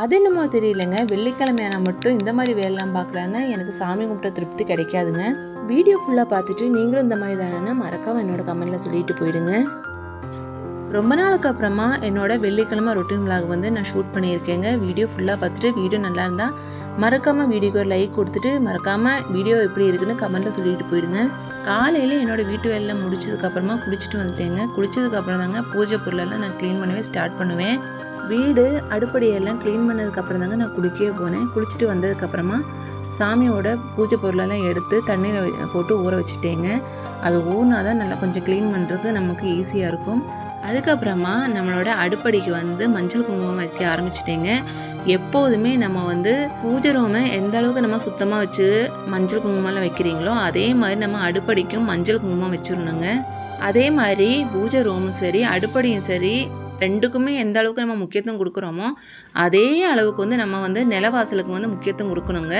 அது என்னமோ தெரியலங்க. வெள்ளிக்கிழமையான மட்டும் இந்த மாதிரி வேலைலாம் பார்க்கலான்னா எனக்கு சாமி கும்பிட்ட திருப்தி கிடைக்காதுங்க. வீடியோ ஃபுல்லாக பார்த்துட்டு நீங்களும் இந்த மாதிரி தானேன்னா மறக்காமல் என்னோட கமெண்ட்டில் சொல்லிட்டு போயிடுங்க. ரொம்ப நாளுக்கு அப்புறமா என்னோட வெள்ளிக்கிழமை ரொட்டீன் விலாக் வந்து நான் ஷூட் பண்ணியிருக்கேங்க. வீடியோ ஃபுல்லாக பார்த்துட்டு வீடியோ நல்லா இருந்தால் மறக்காமல் வீடியோக்கு ஒரு லைக் கொடுத்துட்டு மறக்காமல் வீடியோ எப்படி இருக்குன்னு கமெண்ட்டில் சொல்லிட்டு போயிடுங்க. காலையில் என்னோட வீட்டு வேலையில் முடிச்சதுக்கப்புறமா குளிச்சுட்டு வந்துட்டேங்க. குளிச்சதுக்கப்புறம் தாங்க பூஜை பொருளெல்லாம் நான் க்ளீன் பண்ணவே ஸ்டார்ட் பண்ணுவேன். வீடு அடுப்படியெல்லாம் க்ளீன் பண்ணதுக்கப்புறம் தாங்க நான் குளிக்கவே போனேன். குளிச்சுட்டு வந்ததுக்கப்புறமா சாமியோட பூஜை பொருளெல்லாம் எடுத்து தண்ணியில் போட்டு ஊற வச்சுட்டேங்க. அது ஊறினா தான் நல்லா கொஞ்சம் க்ளீன் பண்ணுறதுக்கு நமக்கு ஈஸியாக இருக்கும். அதுக்கப்புறமா நம்மளோட அடுப்படிக்கு வந்து மஞ்சள் குங்குமம் வைக்க ஆரம்பிச்சிட்டேங்க. எப்போதுமே நம்ம வந்து பூஜை ரூமை எந்த அளவுக்கு நம்ம சுத்தமாக வச்சு மஞ்சள் குங்குமம்லாம் வைக்கிறீங்களோ அதே மாதிரி நம்ம அடுப்படிக்கும் மஞ்சள் குங்குமம் வச்சிடணுங்க. அதே மாதிரி பூஜை ரூமும் சரி அடுப்படியும் சரி ரெண்டுக்குமே எந்த அளவுக்கு நம்ம முக்கியத்துவம் கொடுக்குறோமோ அதே அளவுக்கு வந்து நம்ம வந்து நிலவாசலுக்கு வந்து முக்கியத்துவம் கொடுக்கணுங்க.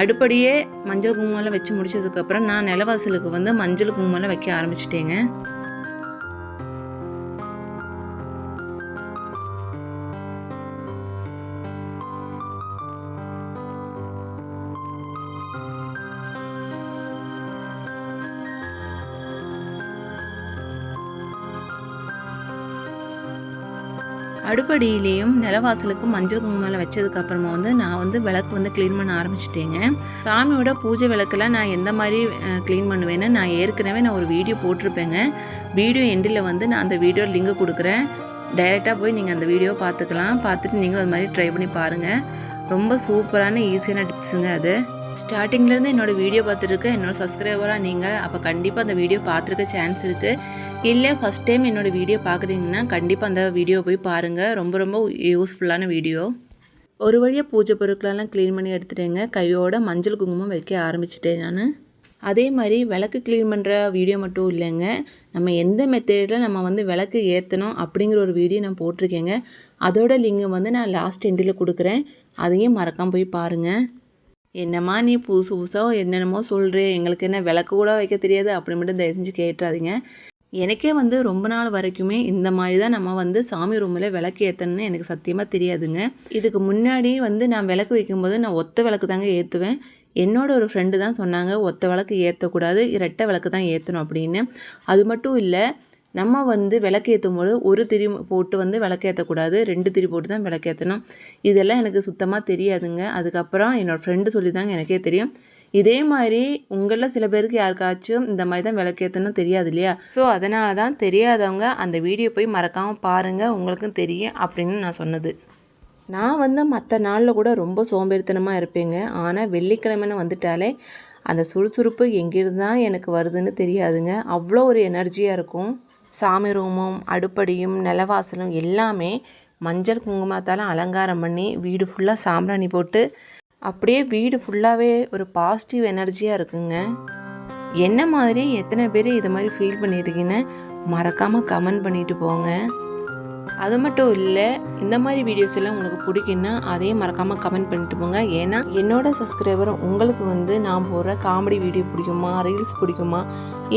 அடுப்படியே மஞ்சள் குங்குமம்லாம் வச்சு முடிச்சதுக்கப்புறம் நான் நிலவாசலுக்கு வந்து மஞ்சள் குங்குமம்லாம் வைக்க ஆரம்பிச்சிட்டேங்க. அடுப்படியிலையும் நிலவாசலுக்கும் மஞ்சள் குங்குமம் வச்சதுக்கு அப்புறமா வந்து நான் வந்து விளக்கு வந்து க்ளீன் பண்ண ஆரம்பிச்சிட்டேங்க. சாமியோட பூஜை விளக்கெல்லாம் நான் எந்த மாதிரி க்ளீன் பண்ணுவேன்னு நான் ஏற்கனவே நான் ஒரு வீடியோ போட்டிருப்பேங்க. வீடியோ எண்டில் வந்து நான் அந்த வீடியோ லிங்க் கொடுக்குறேன். டைரெக்டாக போய் நீங்கள் அந்த வீடியோவை பார்த்துக்கலாம் பார்த்துட்டு நீங்களும் அது மாதிரி ட்ரை பண்ணி பாருங்கள் ரொம்ப சூப்பரான ஈஸியான டிப்ஸுங்க அது. ஸ்டார்டிங்லேருந்து என்னோட வீடியோ பார்த்துருக்க என்னோட சப்ஸ்கிரைபராக நீங்கள் அப்போ கண்டிப்பாக அந்த வீடியோ பார்த்துருக்க சான்ஸ் இருக்குது இல்லை ஃபஸ்ட் டைம் என்னோடய வீடியோ பார்க்குறீங்கன்னா கண்டிப்பாக அந்த வீடியோ போய் பாருங்கள் ரொம்ப ரொம்ப யூஸ்ஃபுல்லான வீடியோ. ஒரு வழியாக பூஜை பொருட்களெல்லாம் க்ளீன் பண்ணி எடுத்துட்டேங்க. கையோட மஞ்சள் குங்குமம் வைக்க ஆரம்பிச்சிட்டேன் நான். அதே மாதிரி விளக்கு க்ளீன் பண்ணுற வீடியோ மட்டும் இல்லைங்க. நம்ம எந்த மெத்தடில் நம்ம வந்து விளக்கு ஏற்றணும் அப்படிங்கிற ஒரு வீடியோ நான் போட்டிருக்கேங்க. அதோட லிங்கம் வந்து நான் லாஸ்ட் எண்டில் கொடுக்குறேன். அதையும் மறக்காம போய் பாருங்கள் என்னம்மா நீ புதுசு புதுசாக என்னென்னமோ சொல்கிறே எங்களுக்கு என்ன விளக்கு கூட வைக்க தெரியாது அப்படி மட்டும் தயவு செஞ்சு கேட்டுறாதீங்க. எனக்கே வந்து ரொம்ப நாள் வரைக்குமே இந்த மாதிரி தான் நம்ம வந்து சாமி ரூமில் விளக்கு ஏற்றணும்னு எனக்கு சத்தியமாக தெரியாதுங்க. இதுக்கு முன்னாடி வந்து நான் விளக்கு வைக்கும்போது நான் ஒத்த விளக்கு தாங்க ஏற்றுவேன் என்னோட ஒரு ஃப்ரெண்டு தான் சொன்னாங்க ஒத்த விளக்கு ஏற்றக்கூடாது இரட்டை விளக்கு தான் ஏற்றணும் அப்படின்னு. அது மட்டும் இல்லை நம்ம வந்து விளக்கேற்றும் போது ஒரு திரி போட்டு வந்து விளக்கேற்றக்கூடாது ரெண்டு திரி போட்டு தான் விளக்கேற்றணும் இதெல்லாம் எனக்கு சுத்தமாக தெரியாதுங்க. அதுக்கப்புறம் என்னோடய ஃப்ரெண்டு சொல்லி தாங்க எனக்கே தெரியும். இதே மாதிரி உங்களில் சில பேருக்கு யாருக்காச்சும் இந்த மாதிரி தான் விளக்கேற்றணும் தெரியாது இல்லையா? ஸோ அதனால தான் தெரியாதவங்க அந்த வீடியோ போய் மறக்காமல் பாருங்கள் உங்களுக்கும் தெரியும் அப்படின்னு நான் சொன்னது. நான் வந்து மற்ற நாளில் கூட ரொம்ப சோம்பேறித்தனமாக இருப்பேங்க. ஆனால் வெள்ளிக்கிழமைன்னு வந்துட்டாலே அந்த சுறுசுறுப்பு எங்கேருந்து தான் எனக்கு வருதுன்னு தெரியாதுங்க. அவ்வளோ ஒரு எனர்ஜியாக இருக்கும். சாமி ரூமும் அடுப்படியும் நிலவாசலும் எல்லாமே மஞ்சள் குங்குமத்தால் அலங்காரம் பண்ணி வீடு ஃபுல்லாக சாம்பிராணி போட்டு அப்படியே வீடு ஃபுல்லாகவே ஒரு பாசிட்டிவ் எனர்ஜியாக இருக்குங்க. என்ன மாதிரி எத்தனை பேர் இது மாதிரி ஃபீல் பண்ணியிருக்கீங்கன்னு மறக்காமல் கமெண்ட் பண்ணிட்டு போங்க. அது மட்டும் இல்லை இந்த மாதிரி வீடியோஸ் எல்லாம் உங்களுக்கு பிடிக்குன்னா அதையும் மறக்காமல் கமெண்ட் பண்ணிட்டு போங்க. ஏன்னா என்னோட சப்ஸ்கிரைபர் உங்களுக்கு வந்து நான் போடுற காமெடி வீடியோ பிடிக்குமா ரீல்ஸ் பிடிக்குமா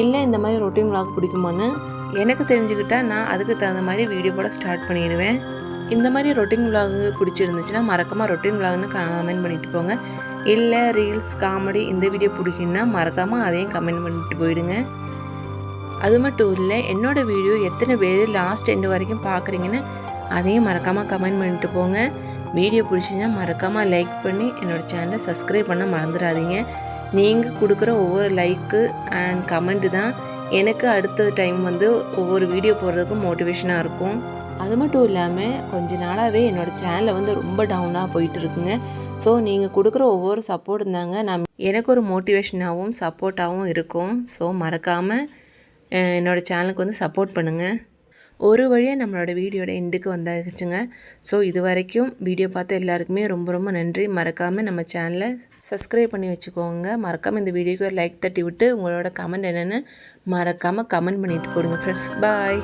இல்லை இந்த மாதிரி ரொட்டீன் விளாக் பிடிக்குமான்னு எனக்கு தெரிஞ்சுக்கிட்டால் நான் அதுக்கு தகுந்த மாதிரி வீடியோ போட ஸ்டார்ட் பண்ணிடுவேன். இந்த மாதிரி ரொட்டீன் vlog பிடிச்சிருந்துச்சுன்னா மறக்காமல் ரொட்டீன் vlogனு கமெண்ட் பண்ணிட்டு போங்க. இல்லை ரீல்ஸ் காமெடி இந்த வீடியோ பிடிக்குன்னா மறக்காமல் அதையும் கமெண்ட் பண்ணிட்டு போயிடுங்க. அது மட்டும் இல்லை என்னோடய வீடியோ எத்தனை பேர் லாஸ்ட் எண்டு வரைக்கும் பார்க்குறீங்கன்னு அதையும் மறக்காமல் கமெண்ட் பண்ணிட்டு போங்க. வீடியோ பிடிச்சிங்கன்னா மறக்காமல் லைக் பண்ணி என்னோடய சேனலை சப்ஸ்கிரைப் பண்ண மறந்துடாதீங்க. நீங்கள் கொடுக்குற ஒவ்வொரு லைக்கு அண்ட் கமெண்ட்டு தான் எனக்கு அடுத்த டைம் வந்து ஒவ்வொரு வீடியோ போடுறதுக்கும் மோட்டிவேஷனாக இருக்கும். அது மட்டும் இல்லாமல் கொஞ்ச நாளாகவே என்னோடய சேனலை வந்து ரொம்ப டவுனாக போயிட்டு இருக்குங்க. ஸோ நீங்கள் கொடுக்குற ஒவ்வொரு சப்போர்ட் இருந்தாங்க நான் எனக்கு ஒரு மோட்டிவேஷனாகவும் சப்போர்ட்டாகவும் இருக்கும். ஸோ மறக்காமல் என்னோடய சேனலுக்கு வந்து சப்போர்ட் பண்ணுங்கள் ஒரு வழியாக நம்மளோட வீடியோட எண்டுக்கு வந்தாச்சுங்க. ஸோ இது வரைக்கும் வீடியோ பார்த்த எல்லாருக்குமே ரொம்ப ரொம்ப நன்றி. மறக்காமல் நம்ம சேனலை சப்ஸ்கிரைப் பண்ணி வச்சுக்கோங்க. மறக்காமல் இந்த வீடியோக்கு ஒரு லைக் தட்டி விட்டு உங்களோட கமெண்ட் என்னென்னு மறக்காமல் கமெண்ட் பண்ணிட்டு போடுங்க ஃப்ரெண்ட்ஸ் பாய்